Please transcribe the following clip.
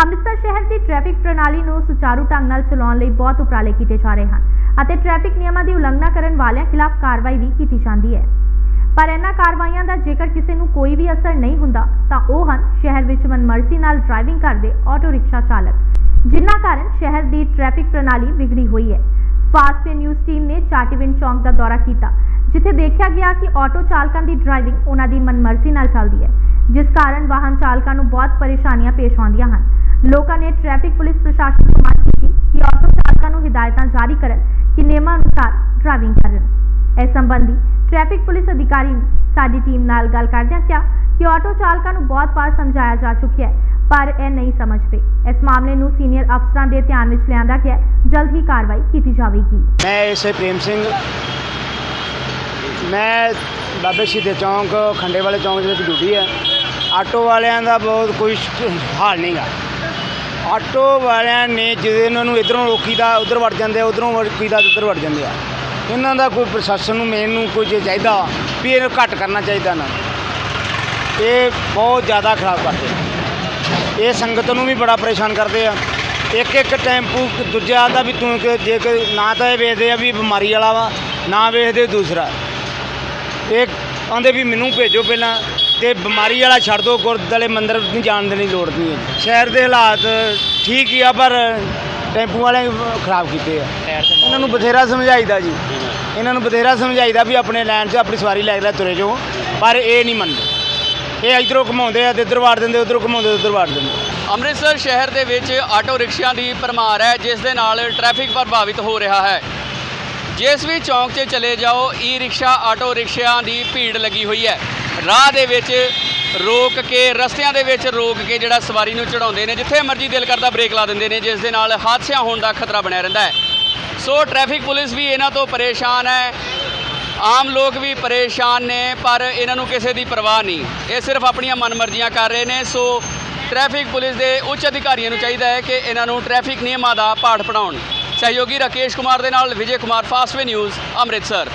ਅੰਮ੍ਰਿਤਸਰ ਸ਼ਹਿਰ ਦੀ ਟ੍ਰੈਫਿਕ ਪ੍ਰਣਾਲੀ ਨੂੰ ਸੁਚਾਰੂ ਢੰਗ ਨਾਲ ਚਲਾਉਣ ਲਈ ਬਹੁਤ ਉਪਰਾਲੇ ਕੀਤੇ ਜਾ ਰਹੇ ਹਨ ਅਤੇ ਟ੍ਰੈਫਿਕ ਨਿਯਮਾਂ ਦੀ ਉਲੰਘਣਾ ਕਰਨ ਵਾਲਿਆਂ ਖਿਲਾਫ ਕਾਰਵਾਈ ਵੀ ਕੀਤੀ ਜਾਂਦੀ ਹੈ। ਪਰ ਇਹਨਾਂ ਕਾਰਵਾਈਆਂ ਦਾ ਜੇਕਰ ਕਿਸੇ ਨੂੰ ਕੋਈ ਵੀ ਅਸਰ ਨਹੀਂ ਹੁੰਦਾ, ਤਾਂ ਉਹ ਹਨ ਸ਼ਹਿਰ ਵਿੱਚ ਮਨਮਰਜ਼ੀ ਨਾਲ ਡਰਾਈਵਿੰਗ ਕਰਦੇ ਆਟੋ ਰਿਕਸ਼ਾ ਚਾਲਕ, ਜਿਨ੍ਹਾਂ ਕਾਰਨ ਸ਼ਹਿਰ ਦੀ ਟ੍ਰੈਫਿਕ ਪ੍ਰਣਾਲੀ ਵਿਗੜੀ ਹੋਈ ਹੈ। ਫਾਸਟਵੇ ਨਿਊਜ਼ ਟੀਮ ਨੇ ਚਾਟੀਵਿੰਡ ਚੌਂਕ ਦਾ ਦੌਰਾ ਕੀਤਾ, ਜਿੱਥੇ ਦੇਖਿਆ ਗਿਆ ਕਿ ਆਟੋ ਚਾਲਕਾਂ ਦੀ ਡਰਾਈਵਿੰਗ ਉਹਨਾਂ ਦੀ ਮਨਮਰਜ਼ੀ ਨਾਲ ਚੱਲਦੀ ਹੈ, ਜਿਸ ਕਾਰਨ ਵਾਹਨ ਚਾਲਕਾਂ ਨੂੰ ਬਹੁਤ ਪਰੇਸ਼ਾਨੀਆਂ ਪੇਸ਼ ਆਉਂਦੀਆਂ ਹਨ। ਲੋਕਾਂ ਨੇ ਟ੍ਰੈਫਿਕ ਪੁਲਿਸ ਪ੍ਰਸ਼ਾਸਨ ਨੂੰ ਮੰਗ ਕੀਤੀ ਕਿ ਆਟੋ ਚਾਲਕਾਂ ਨੂੰ ਹਦਾਇਤਾਂ ਜਾਰੀ ਕਰਨ ਕਿ ਨਿਯਮਾਂ ਅਨੁਸਾਰ ਡਰਾਈਵਿੰਗ ਕਰਨ। ਇਸ ਸੰਬੰਧੀ ਟ੍ਰੈਫਿਕ ਪੁਲਿਸ ਅਧਿਕਾਰੀ ਨੇ ਸਾਡੀ ਟੀਮ ਨਾਲ ਗੱਲ ਕਰਦਿਆਂ ਕਿਹਾ ਕਿ ਆਟੋ ਚਾਲਕਾਂ ਨੂੰ ਬਹੁਤ ਵਾਰ ਸਮਝਾਇਆ ਜਾ ਚੁੱਕਿਆ ਹੈ, ਪਰ ਇਹ ਨਹੀਂ ਸਮਝਦੇ। ਇਸ ਮਾਮਲੇ ਨੂੰ ਸੀਨੀਅਰ ਅਫਸਰਾਂ ਦੇ ਧਿਆਨ ਵਿੱਚ ਲਿਆਂਦਾ ਗਿਆ ਹੈ। ਜਲਦ ਹੀ ਕਾਰਵਾਈ ਕੀਤੀ ਜਾਵੇਗੀ। ਮੈਂ ਐਸਏ ਪ੍ਰੇਮ ਸਿੰਘ। ਮੈਂ ਬਾਬੇ ਸ਼ਹੀਦੇ ਚੌਂਕ, ਖੰਡੇ ਵਾਲੇ ਚੌਂਕ ਦੇ ਵਿੱਚ ਡਿਊਟੀ ਹੈ। ਆਟੋ ਵਾਲਿਆਂ ਦਾ ਬਹੁਤ ਕੋਈ ਸ਼- ਹਾਲ ਨਹੀਂਗਾ ਆਟੋ ਵਾਲਿਆਂ ਨੇ ਜਦੋਂ ਇਹਨਾਂ ਨੂੰ ਇਧਰੋਂ ਰੋਕੀਦਾ, ਉਧਰ ਵੜ ਜਾਂਦੇ ਆ, ਉਧਰੋਂ ਰੋਕੀਦਾ ਉਧਰ ਵੜ ਜਾਂਦੇ ਆ। ਇਹਨਾਂ ਦਾ ਕੋਈ ਪ੍ਰਸ਼ਾਸਨ ਨੂੰ, ਮੇਨ ਨੂੰ ਜੇ ਚਾਹੀਦਾ, ਵੀ ਇਹਨੂੰ ਘੱਟ ਕਰਨਾ ਚਾਹੀਦਾ ਨਾ। ਇਹ ਬਹੁਤ ਜ਼ਿਆਦਾ ਖਰਾਬ ਕਰਦੇ ਇਹ ਸੰਗਤ ਨੂੰ ਵੀ ਬੜਾ ਪਰੇਸ਼ਾਨ ਕਰਦੇ ਆ। ਇੱਕ ਇੱਕ ਟੈਂਪੂ, ਦੂਜਾ ਦਾ ਵੀ ਤੂੰ ਕਿ ਜੇ ਨਾ ਤਾਂ ਇਹ ਵੇਖਦੇ ਆ ਵੀ ਬਿਮਾਰੀ ਵਾਲਾ ਵਾ, ਨਾ ਵੇਖਦੇ ਦੂਸਰਾ। ਇਹ ਆਂਦੇ ਵੀ ਮੈਨੂੰ ਭੇਜੋ ਪਹਿਲਾਂ ਤੇ ਬਿਮਾਰੀ ਵਾਲਾ ਛੱਡ ਦਿਓ ਗੁਰਦੁਆਰੇ ਮੰਦਰ ਨਹੀਂ ਜਾਣ ਦੇਣੀ ਲੋੜ ਨਹੀਂ ਹੈ। ਸ਼ਹਿਰ ਦੇ ਹਾਲਾਤ ਠੀਕ ਹੀ ਆ, ਪਰ ਟੈਂਪੂ ਵਾਲੇ ਖਰਾਬ ਕੀਤੇ ਆ। ਇਹਨਾਂ ਨੂੰ ਬਥੇਰਾ ਸਮਝਾਈਦਾ ਜੀ। ਇਹਨਾਂ ਨੂੰ ਬਥੇਰਾ ਸਮਝਾਈਦਾ ਵੀ ਆਪਣੇ ਲੈਣ 'ਚ, ਆਪਣੀ ਸਵਾਰੀ ਲੈ ਕੇ ਤੁਰੇ ਜਾਓ, ਪਰ ਇਹ ਨਹੀਂ ਮੰਨਦੇ। ਇਹ ਇਧਰੋਂ ਘਮਾਉਂਦੇ ਆ ਤੇ ਇੱਧਰ ਵਾੜ ਦਿੰਦੇ, ਉਧਰੋਂ ਘਮਾਉਂਦੇ, ਉੱਧਰ ਵਾੜ ਦਿੰਦੇ। ਅੰਮ੍ਰਿਤਸਰ ਸ਼ਹਿਰ ਦੇ ਵਿੱਚ ਆਟੋ ਰਿਕਸ਼ਿਆਂ ਦੀ ਭਰਮਾਰ ਹੈ, ਜਿਸ ਦੇ ਨਾਲ ਟ੍ਰੈਫਿਕ ਪ੍ਰਭਾਵਿਤ ਹੋ ਰਿਹਾ ਹੈ। ਜਿਸ ਵੀ ਚੌਂਕ 'ਚ ਚਲੇ ਜਾਓ ਈ ਰਿਕਸ਼ਾ ਆਟੋ ਰਿਕਸ਼ਿਆਂ ਦੀ ਭੀੜ ਲੱਗੀ ਹੋਈ ਹੈ। ਰਾਹ ਦੇ ਵਿੱਚ ਰੋਕ ਕੇ, ਰਸਤਿਆਂ ਦੇ ਵਿੱਚ ਰੋਕ ਕੇ ਜਿਹੜਾ ਸਵਾਰੀ ਨੂੰ ਚੜਾਉਂਦੇ ਨੇ, ਜਿੱਥੇ ਮਰਜ਼ੀ ਦਿਲ ਕਰਦਾ ਬ੍ਰੇਕ ਲਾ ਦਿੰਦੇ ਨੇ, ਜਿਸ ਦੇ ਨਾਲ ਹਾਦਸਿਆਂ ਹੋਣ ਦਾ ਖਤਰਾ ਬਣਿਆ ਰਹਿੰਦਾ ਹੈ। ਸੋ ਟ੍ਰੈਫਿਕ ਪੁਲਿਸ ਵੀ ਇਹਨਾਂ ਤੋਂ ਪਰੇਸ਼ਾਨ ਹੈ। ਆਮ ਲੋਕ ਵੀ ਪਰੇਸ਼ਾਨ ਨੇ, ਪਰ ਇਹਨਾਂ ਨੂੰ ਕਿਸੇ ਦੀ ਪਰਵਾਹ ਨਹੀਂ। ਇਹ ਸਿਰਫ ਆਪਣੀਆਂ ਮਨਮਰਜ਼ੀਆਂ ਕਰ ਰਹੇ ਨੇ। ਸੋ ਟ੍ਰੈਫਿਕ ਪੁਲਿਸ ਦੇ ਉੱਚ ਅਧਿਕਾਰੀਆਂ ਨੂੰ ਚਾਹੀਦਾ ਹੈ ਕਿ ਇਹਨਾਂ ਨੂੰ ਟ੍ਰੈਫਿਕ ਨਿਯਮਾਂ ਦਾ ਪਾਠ ਪੜਾਉਣ ਸਹਿਯੋਗੀ ਰਾਕੇਸ਼ ਕੁਮਾਰ ਦੇ ਨਾਲ ਵਿਜੇ ਕੁਮਾਰ ਫਾਸਟਵੇ ਨਿਊਜ਼, ਅੰਮ੍ਰਿਤਸਰ।